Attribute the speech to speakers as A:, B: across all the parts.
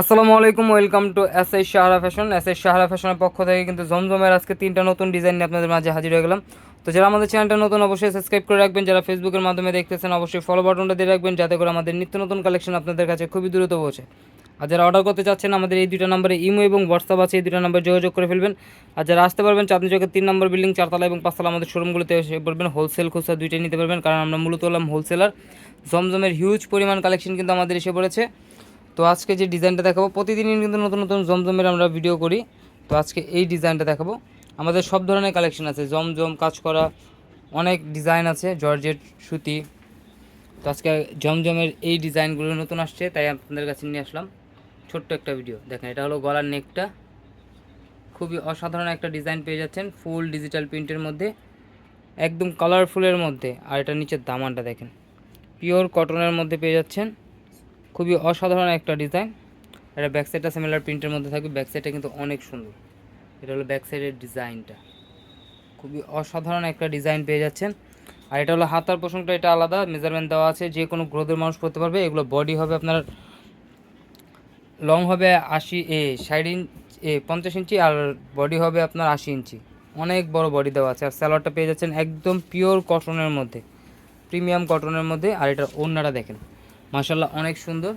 A: আসসালামু আলাইকুম, welcome to S S Shahra fashion. S S Shahra ফ্যাশনের পক্ষ থেকে কিন্তু জমজমের আজকে তিনটা নতুন ডিজাইন নিয়ে আপনাদের মাঝে হাজির হয়ে গেলাম। তো যারা আমাদের চ্যানেলটা নতুন, অবশ্যই সাবস্ক্রাইব করে রাখবেন। যারা ফেসবুকের মাধ্যমে দেখতেছেন, অবশ্যই ফলো বাটনটা দিয়ে রাখবেন, যাতে করে আমাদের নিত্য নতুন কালেকশন আপনাদের কাছে খুবই দ্রুত পৌঁছে। আর যারা অর্ডার করতে চাচ্ছেন, আমাদের এই দুটো নম্বরে ইমো এবং হোয়াটসঅ্যাপ আছে, এই দুটো নম্বরে যোগাযোগ করে ফেলবেন। আর যারা আসতে পারবেন, চাঁদনি চকের তিন নম্বর বিল্ডিং চারতলা এবং পাঁচতলা আমাদের শোরুমগুলোতে এসে পড়বেন। হোলসেল খুচরা দুইটাই নিতে পারবেন, কারণ আমরা মূলত হলাম হোলসেলার জমজমের হিউজ পরিমাণ কালেকশন কিন্তু আমাদের এসে পড়েছে। তো আজকে যে ডিজাইনটা দেখাবো, প্রতিদিনই কিন্তু নতুন নতুন জমজমের আমরা ভিডিও করি। তো আজকে এই ডিজাইনটা দেখাবো। আমাদের সব ধরনের কালেকশন আছে, জমজম কাজ করা অনেক ডিজাইন আছে, জর্জেট, সুতি। তো আজকে জমজমের এই ডিজাইনগুলো নতুন আসছে, তাই আপনাদের কাছে নিয়ে আসলাম। ছোট্ট একটা ভিডিও দেখেন, এটা হলো গলার নেকটা। খুবই অসাধারণ একটা ডিজাইন পেয়ে যাচ্ছেন, ফুল ডিজিটাল প্রিন্টের মধ্যে, একদম কালারফুলের মধ্যে। আর এটা নিচের দামানটা দেখেন পিওর কটনের মধ্যে পেয়ে যাচ্ছেন। খুবই অসাধারণ একটা ডিজাইন এটা ব্যাক সাইডটা সিমিলার প্রিন্টের মধ্যে থাকবে। ব্যাক সাইডটা কিন্তু অনেক সুন্দর। এটা হলো ব্যাক সাইডের ডিজাইনটা খুবই অসাধারণ একটা ডিজাইন পেয়ে যাচ্ছেন। আর এটা হলো হাতার পোষণটা এটা আলাদা। মেজারমেন্ট দেওয়া আছে। যে কোনো গ্রোথের মানুষ করতে পারবে। এগুলো বডি হবে আপনার লং হবে আশি, এ, ষাট ইঞ্চ এ, পঞ্চাশ ইঞ্চি আর বডি হবে আপনার আশি ইঞ্চি অনেক বড় বডি দেওয়া আছে। আর স্যালোয়ারটা পেয়ে যাচ্ছেন একদম পিওর কটনের মধ্যে। প্রিমিয়াম কটনের মধ্যে। আর এটার ওড়নাটা দেখেন। মাশাল্লাহ অনেক সুন্দর।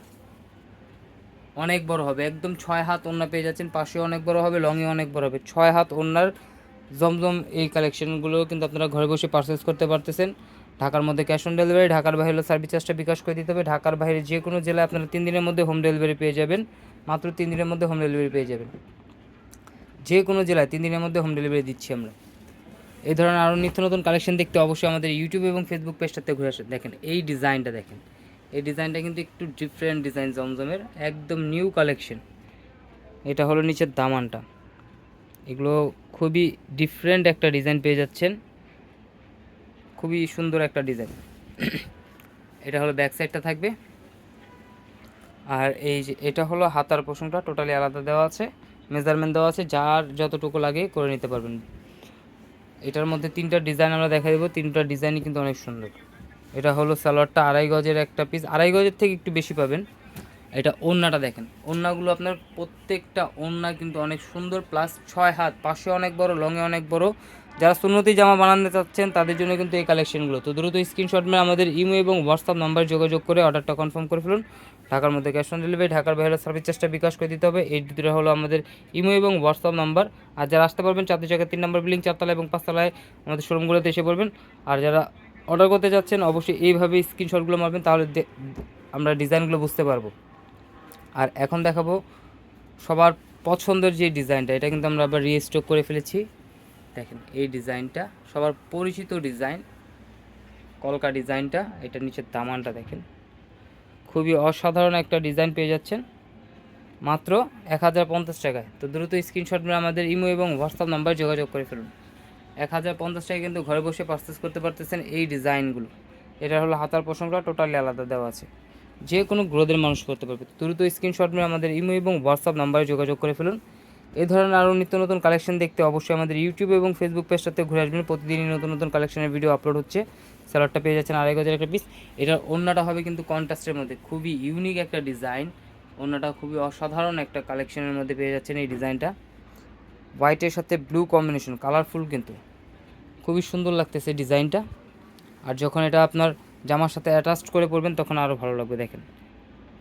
A: অনেক বড় হবে, একদম ছয় হাত ওড়না পেয়ে যাচ্ছেন পাশে অনেক বড় হবে লংয়ে অনেক বড় হবে। ছয় হাত ওড়নার জমজম এই কালেকশনগুলো কিন্তু আপনারা ঘরে বসে পারচেস করতে পারতেছেন। ঢাকার মধ্যে ক্যাশ অন ডেলিভারি ঢাকার বাইরে সার্ভিস চার্জটা বিকাশ করে দিতে হবে। ঢাকার বাইরে যে কোনো জেলায় আপনারা তিন দিনের মধ্যে হোম ডেলিভারি পেয়ে যাবেন। মাত্র তিন দিনের মধ্যে হোম ডেলিভারি পেয়ে যাবেন। যে কোনো জেলায় তিন দিনের মধ্যে হোম ডেলিভারি দিচ্ছি আমরা। এই ধরনের আরও নিত্য নতুন কালেকশন দেখতে অবশ্যই আমাদের ইউটিউব এবং ফেসবুক পেজটাতে ঘুরে আসেন। দেখেন, এই ডিজাইনটা দেখেন। এই ডিজাইনটা কিন্তু একটু ডিফারেন্ট ডিজাইন জমজমের, একদম নিউ কালেকশন এটা হলো নিচের দামানটা। এগুলো খুবই ডিফারেন্ট একটা ডিজাইন পেয়ে যাচ্ছেন। খুবই সুন্দর একটা ডিজাইন এটা হলো ব্যাক সাইডটা থাকবে। আর এই যে, এটা হলো হাতার পোষণটা টোটালি আলাদা দেওয়া আছে। মেজারমেন্ট দেওয়া আছে, যার যতটুকু লাগে করে নিতে পারবেন। এটার মধ্যে তিনটা ডিজাইন আমরা দেখা দেবো। তিনটা ডিজাইনই কিন্তু অনেক সুন্দর। এটা হলো সালোয়ারটা আড়াই গজের একটা পিস আড়াই গজের থেকে একটু বেশি পাবেন। এটা ওড়নাটা দেখেন। ওড়নাগুলো আপনার প্রত্যেকটা ওড়না কিন্তু অনেক সুন্দর প্লাস ছয় হাত, পাশে অনেক বড় লংয়ে অনেক বড়। যারা সুন্নতি জামা বানাতে চাচ্ছেন, তাদের জন্য কিন্তু এই কালেকশনগুলো তো দ্রুত স্ক্রিনশট মেরে আমাদের ইমো এবং হোয়াটসঅ্যাপ নাম্বার যোগাযোগ করে অর্ডারটা কনফার্ম করে ফেলুন। ঢাকার মধ্যে ক্যাশ অন ডেলিভারি ঢাকার বাইরে সার্ভিস চার্জটা বিকাশ করে দিতে হবে। এই দুটো হলো আমাদের ইমো এবং হোয়াটসঅ্যাপ নাম্বার আর যারা আসতে পারবেন চারটি জায়গায় তিন নম্বর বিল্ডিং চারতলা এবং পাঁচতলায় আমাদের শোরুমগুলোতে এসে পড়বেন। আর যারা অর্ডার করতে যাচ্ছেন, অবশ্যই এইভাবে স্ক্রিনশটগুলো মারবেন, তাহলে আমরা ডিজাইনগুলো বুঝতে পারব। আর এখন দেখাবো সবার পছন্দের যে ডিজাইনটা, এটা কিন্তু আমরা আবার রিস্টক করে ফেলেছি। দেখেন, এই ডিজাইনটা, সবার পরিচিত ডিজাইন, কলকা ডিজাইনটা, এটা নিচের দামানটা দেখেন। খুবই অসাধারণ একটা ডিজাইন পেয়ে যাচ্ছেন। মাত্র এক হাজার পঞ্চাশ টাকায়। তো দ্রুত স্ক্রিনশট আমাদের ইমো এবং হোয়াটসঅ্যাপ নাম্বার যোগাযোগ করে ফেলুন। এক হাজার পঞ্চাশ টাকায় কিন্তু ঘরে বসে পারচেস করতে পারতেছেন এই ডিজাইনগুলো এটা হলো হাতার প্রসঙ্গটা টোটালি আলাদা দেওয়া আছে। যে কোনো গ্রোদের মানুষ করতে পারবে। দ্রুত স্ক্রিনশট মেরে আমাদের ইমো এবং হোয়াটসঅ্যাপ নাম্বারে যোগাযোগ করে ফেলুন। এই ধরনের আরও নিত্য নতুন কালেকশন দেখতে অবশ্যই আমাদের ইউটিউব এবং ফেসবুক পেজটাতে ঘুরে আসবেন। প্রতিদিনই নতুন নতুন কালেকশনের ভিডিও আপলোড হচ্ছে। স্যালাডটা পেয়ে যাচ্ছেন আড়াই হাজার একটা পিস এটার অন্যটা হবে কিন্তু কন্ট্রাস্টের মধ্যে। খুবই ইউনিক একটা ডিজাইন অন্যটা খুবই অসাধারণ একটা কালেকশনের মধ্যে পেয়ে যাচ্ছেন এই ডিজাইনটা হোয়াইটের সাথে ব্লু কম্বিনেশন কালারফুল কিন্তু। খুবই সুন্দর লাগতেছে ডিজাইনটা। আর যখন এটা আপনার জামার সাথে অ্যাটাচড করে পরবেন, তখন আরও ভালো লাগবে দেখেন।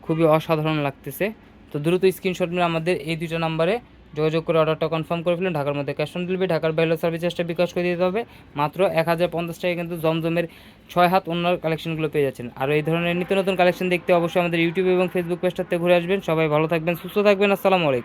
A: খুবই অসাধারণ লাগতেছে। তো দ্রুত স্ক্রিনশট মেরে আমাদের এই দুটো নাম্বারে যোগাযোগ করে অর্ডারটা কনফার্ম করে ফেলুন। ঢাকার মধ্যে ক্যাশ অন ডেলিভারি ঢাকার বাইরে সার্ভিসেসটা বিকাশ করে দিতে হবে। মাত্র এক হাজার পঞ্চাশ টাকা কিন্তু জমজমের ছয় হাত অন্য কালেকশনগুলো পেয়ে যাচ্ছেন। আর এই ধরনের নিত্য নতুন কালেকশন দেখতে অবশ্যই আমাদের ইউটিউব এবং ফেসবুক পেজটাতে ঘুরে আসবেন। সবাই ভালো থাকবেন, সুস্থ থাকবেন। আসসালামু আলাইকুম।